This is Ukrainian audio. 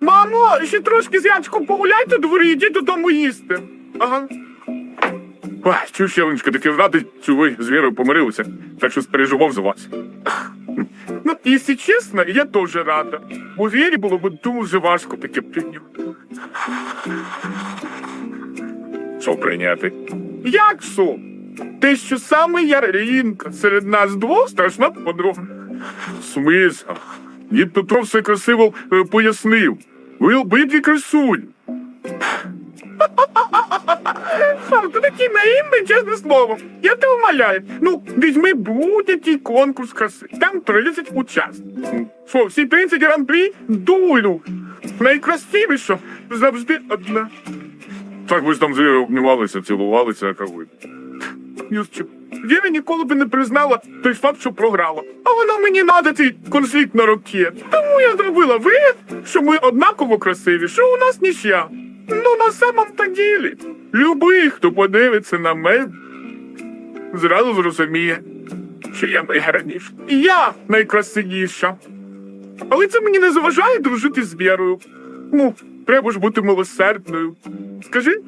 Мамо, ще трошки з Янчиком погуляйте дворі, йдіть додому їсти. Ага. Ой, чув ще, таки радий, що ви з Вірою помирилися, так що спереживав за вас. Ну, якщо чесно, я теж рада. Бо Вірі було б дуже важко таке прийняти. Що прийняти? Як що? Те, що саме Яринка серед нас двох страшна подруга. Смисл? Дід Петро все красиво е, пояснив. Ви обидві красуні. Сам, ти такий наївний, чесне слово. Я тебе умоляю. Ну, візьми будь-який конкурс краси. Там 30 учасників. Що, всі 30 гран-прі? Дулю. Найкрасивіша завжди одна. Так ви ж там з обнімалися, цілувалися, як ви. Юрчик, Віра ніколи би не признала той факт, що програла. А вона мені надо цей конфлікт на роки. Тому я зробила вигляд, що ми однаково красиві, що у нас нічия. Ну на самом то ділі. Любий, хто подивиться на мене, зразу зрозуміє, що я найгарніша. Я найкрасивіша. Але це мені не заважає дружити з Вірою. Ну, треба ж бути милосердною. Скажи?